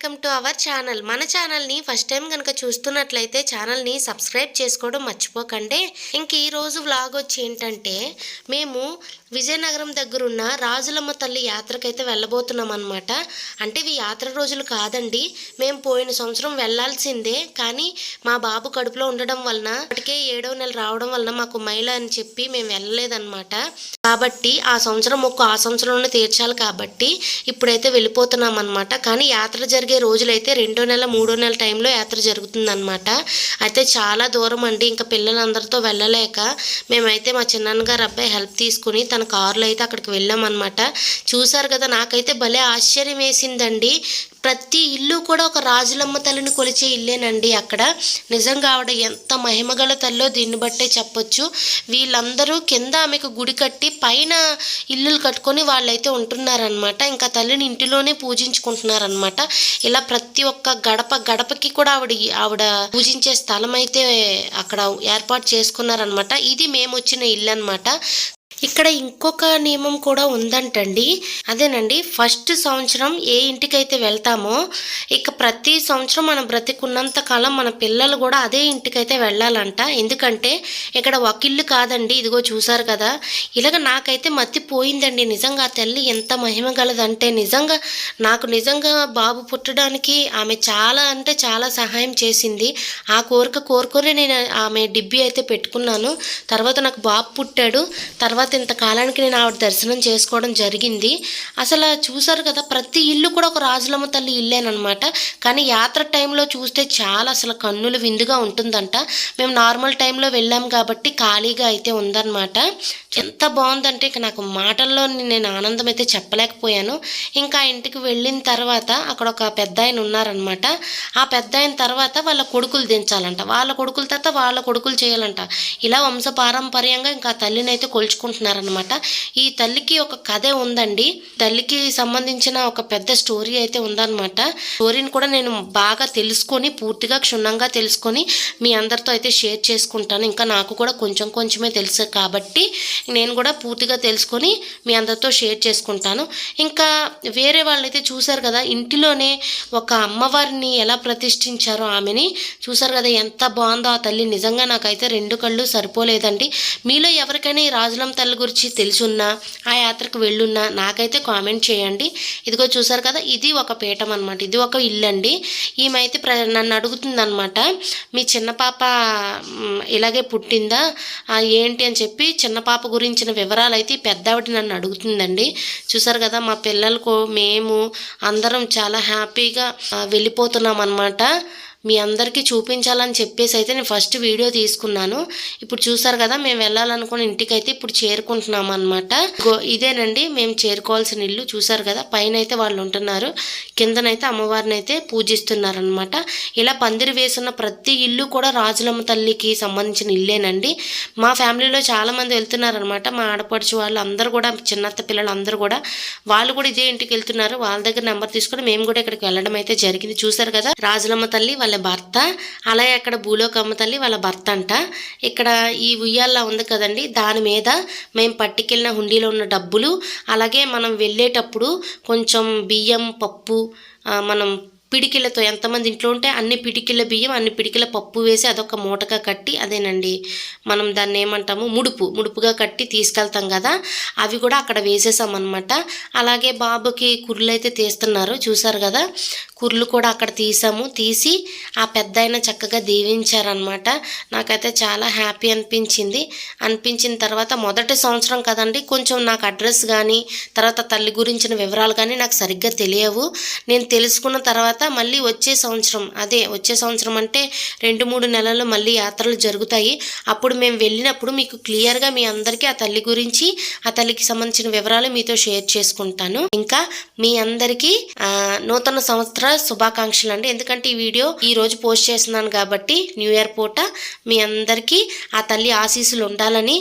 Welcome to our channel. మన ఛానల్ని first time కనుక చూస్తున్నట్లయితే ఛానల్ని సబ్స్క్రైబ్ చేసుకోవడం మర్చిపోకండి. ఇంక ఈరోజు వ్లాగ్ వచ్చి ఏంటంటే మేము విజయనగరం దగ్గరున్న రాజులమ్మ తల్లి యాత్రకైతే వెళ్ళబోతున్నాం అనమాట అంటే ఇవి యాత్ర రోజులు కాదండి. మేము పోయిన సంవత్సరం వెళ్ళాల్సిందే. కానీ మా బాబు కడుపులో ఉండడం వలన అప్పటికే ఏడవ నెల రావడం వలన మాకు మైల అని చెప్పి మేము వెళ్ళలేదన్నమాట. కాబట్టి ఆ సంవత్సరం ఒక్క ఆ సంవత్సరంలోనే తీర్చాలి కాబట్టి ఇప్పుడైతే వెళ్ళిపోతున్నాం అనమాట కానీ యాత్ర జరిగి రోజులైతే రెండో నెల మూడో నెల టైంలో యాత్ర జరుగుతుందనమాట అయితే చాలా దూరం అండి. ఇంకా పిల్లలందరితో వెళ్ళలేక మేమైతే మా చిన్నాన్నగారు అబ్బాయి హెల్ప్ తీసుకుని తన కారులో అయితే అక్కడికి వెళ్ళామన్నమాట. చూసారు కదా నాకైతే భలే ఆశ్చర్యం వేసిందండి ప్రతి ఇల్లు కూడా ఒక రాజులమ్మ తల్లిని కొలిచే ఇల్లేనండి అక్కడ. నిజంగా ఆవిడ ఎంత మహిమగల తల్లో దీన్ని బట్టే చెప్పొచ్చు. వీళ్ళందరూ కింద ఆమెకు గుడి కట్టి పైన ఇల్లులు కట్టుకొని వాళ్ళైతే ఉంటున్నారనమాట ఇంకా తల్లిని ఇంటిలోనే పూజించుకుంటున్నారనమాట ఇలా ప్రతి ఒక్క గడప గడపకి కూడా ఆవిడ ఆవిడ పూజించే స్థలం అయితే అక్కడ ఏర్పాటు చేసుకున్నారనమాట ఇది మేము వచ్చిన ఇల్లు అనమాట ఇక్కడ ఇంకొక నియమం కూడా ఉందంటండి. అదేనండి ఫస్ట్ సంవత్సరం ఏ ఇంటికైతే వెళ్తామో ఇక ప్రతి సంవత్సరం మనం బ్రతికున్నంత కాలం మన పిల్లలు కూడా అదే ఇంటికైతే వెళ్ళాలంట. ఎందుకంటే ఇక్కడ ఒక ఇల్లు కాదండి ఇదిగో చూసారు కదా. ఇలాగ నాకైతే మత్తిపోయిందండి నిజంగా ఆ తల్లి ఎంత మహిమ గలదంటే నిజంగా నాకు నిజంగా బాబు పుట్టడానికి ఆమె చాలా అంటే చాలా సహాయం చేసింది. ఆ కోరిక కోరుకొని నేను ఆమె డిబ్బి అయితే పెట్టుకున్నాను. తర్వాత నాకు బాబు పుట్టాడు. తర్వాత ఇంతకాలానికి నేను ఆవిడ దర్శనం చేసుకోవడం జరిగింది. అసలు చూసారు కదా ప్రతి ఇల్లు కూడా ఒక రాజులమ్మ తల్లి ఇల్లేనమాట కానీ యాత్ర టైంలో చూస్తే చాలా అసలు కన్నులు విందుగా ఉంటుందంట. మేము నార్మల్ టైంలో వెళ్ళాం కాబట్టి ఖాళీగా అయితే ఉందన్నమాట. ఎంత బాగుందంటే ఇక నాకు మాటల్లో నేను ఆనందం అయితే చెప్పలేకపోయాను. ఇంకా ఆ ఇంటికి వెళ్ళిన తర్వాత అక్కడ ఒక పెద్ద ఆయన ఉన్నారనమాట ఆ పెద్ద అయిన తర్వాత వాళ్ళ కొడుకులు దించాలంట. వాళ్ళ కొడుకుల తర్వాత వాళ్ళ కొడుకులు చేయాలంట. ఇలా వంశపారంపర్యంగా ఇంకా ఆ తల్లిని అయితే అంటున్నారనమాట ఈ తల్లికి ఒక కథే ఉందండి. తల్లికి సంబంధించిన ఒక పెద్ద స్టోరీ అయితే ఉందన్నమాట. స్టోరీని కూడా నేను బాగా తెలుసుకొని పూర్తిగా క్షుణ్ణంగా తెలుసుకొని మీ అందరితో అయితే షేర్ చేసుకుంటాను. ఇంకా నాకు కూడా కొంచెం కొంచెమే తెలుసు కాబట్టి నేను కూడా పూర్తిగా తెలుసుకొని మీ అందరితో షేర్ చేసుకుంటాను. ఇంకా వేరే వాళ్ళైతే చూశారు కదా ఇంటిలోనే ఒక అమ్మవారిని ఎలా ప్రతిష్ఠించారో ఆమెని చూశారు కదా ఎంత బాగుందో ఆ తల్లి. నిజంగా నాకైతే రెండు కళ్ళు సరిపోలేదండి. మీలో ఎవరికైనా ఈ రాజులం తల్లి గురించి తెలుసున్నా ఆ యాత్రకు వెళ్ళున్నా నాకైతే కామెంట్ చేయండి. ఇదిగో చూసారు కదా ఇది ఒక పీఠం అనమాట ఇది ఒక ఇల్లు అండి ఈమె ప్ర నన్ను అడుగుతుందనమాట మీ చిన్న పాప ఇలాగే పుట్టిందా? ఏంటి? అని చెప్పి చిన్న పాప గురించిన వివరాలు అయితే ఈ నన్ను అడుగుతుందండి. చూసారు కదా మా పిల్లలకు మేము అందరం చాలా హ్యాపీగా వెళ్ళిపోతున్నాం అనమాట మీ అందరికీ చూపించాలని చెప్పేసి అయితే నేను ఫస్ట్ వీడియో తీసుకున్నాను. ఇప్పుడు చూసారు కదా మేము వెళ్ళాలనుకున్న ఇంటికైతే ఇప్పుడు చేరుకుంటున్నాం అనమాట ఇదేనండి మేము చేరుకోవాల్సిన ఇల్లు. చూసారు కదా పైన అయితే వాళ్ళు ఉంటున్నారు. కిందనైతే అమ్మవారిని అయితే పూజిస్తున్నారనమాట ఇలా పందిరి వేసున్న ప్రతి ఇల్లు కూడా రాజులమ్మ తల్లికి సంబంధించిన ఇల్లేనండి. మా ఫ్యామిలీలో చాలామంది వెళ్తున్నారనమాట మా ఆడపడుచు వాళ్ళు అందరూ కూడా చిన్నత్త పిల్లలు అందరూ కూడా వాళ్ళు కూడా ఇదే ఇంటికి వెళ్తున్నారు. వాళ్ళ దగ్గర నెంబర్ తీసుకొని మేము కూడా ఇక్కడికి వెళ్ళడం అయితే జరిగింది. చూసారు కదా రాజులమ్మ తల్లి వాళ్ళ భర్త అలాగే అక్కడ భూలోకమ్మ తల్లి వాళ్ళ భర్త అంట ఇక్కడ ఈ ఉయ్యాల్లో ఉంది కదండి దాని మీద మేము పట్టుకెళ్ళిన హుండీలో ఉన్న డబ్బులు అలాగే మనం వెళ్ళేటప్పుడు కొంచెం బియ్యం పప్పు మనం పిడికిళ్ళతో ఎంతమంది ఇంట్లో ఉంటే అన్ని పిడికిళ్ళ బియ్యం అన్ని పిడికిల పప్పు వేసి అదొక మూటగా కట్టి అదేనండి. మనం దాన్ని ఏమంటాము? ముడుపు ముడుపుగా కట్టి తీసుకెళ్తాం కదా అవి కూడా అక్కడ వేసేసాం అనమాట అలాగే బాబుకి కుర్లు అయితే తీస్తున్నారు చూసారు కదా? కుర్లు కూడా అక్కడ తీసాము. తీసి ఆ పెద్ద ఆయన చక్కగా దీవించారనమాట నాకైతే చాలా హ్యాపీ అనిపించింది. అనిపించిన తర్వాత మొదటి సంవత్సరం కదండి కొంచెం నాకు అడ్రస్ కానీ తర్వాత తల్లి గురించిన వివరాలు కానీ నాకు సరిగ్గా తెలియవు. నేను తెలుసుకున్న తర్వాత మళ్ళీ వచ్చే సంవత్సరం అదే వచ్చే సంవత్సరం అంటే రెండు మూడు నెలలు మళ్ళీ యాత్రలు జరుగుతాయి. అప్పుడు మేము వెళ్ళినప్పుడు మీకు క్లియర్గా మీ అందరికీ ఆ తల్లి గురించి ఆ తల్లికి సంబంధించిన వివరాలు మీతో షేర్ చేసుకుంటాను. ఇంకా మీ అందరికీ నూతన సంవత్సర శుభాకాంక్షలు అండి. ఎందుకంటే ఈ వీడియో ఈ రోజు పోస్ట్ చేస్తున్నాను కాబట్టి న్యూ ఇయర్ పూట మీ అందరికీ ఆ తల్లి ఆశీస్సులు ఉండాలని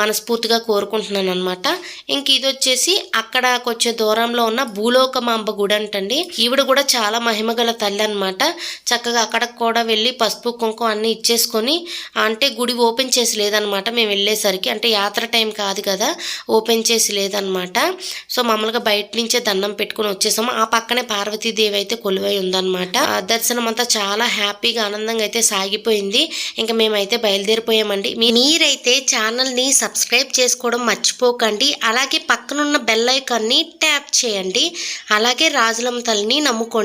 మనస్ఫూర్తిగా కోరుకుంటున్నాను అనమాట ఇంక ఇది వచ్చేసి అక్కడకు వచ్చే దూరంలో ఉన్న భూలోకమాంబ గుడి అంటండి. ఈవిడ కూడా చాలా మహిమగల తల్లి అనమాట చక్కగా అక్కడికి కూడా వెళ్ళి పసుపు కుంకుమ అన్నీ ఇచ్చేసుకొని అంటే గుడి ఓపెన్ చేసి లేదనమాట మేము వెళ్ళేసరికి అంటే యాత్ర టైం కాదు కదా ఓపెన్ చేసి లేదనమాట సో మామూలుగా బయట నుంచే దండం పెట్టుకొని వచ్చేసాము. ఆ పక్కనే పార్వతీదేవి అయితే కొలువై ఉందన్నమాట. ఆ దర్శనం అంతా చాలా హ్యాపీగా ఆనందంగా అయితే సాగిపోయింది. ఇంకా మేమైతే బయలుదేరిపోయామండి. మీరైతే ఛానల్ని సబ్స్క్రైబ్ చేసుకోవడం మర్చిపోకండి. అలాగే పక్కనున్న బెల్ ఐకాన్ ట్యాప్ చేయండి. అలాగే రాజులమ్మ తల్లిని నమ్ముకోండి.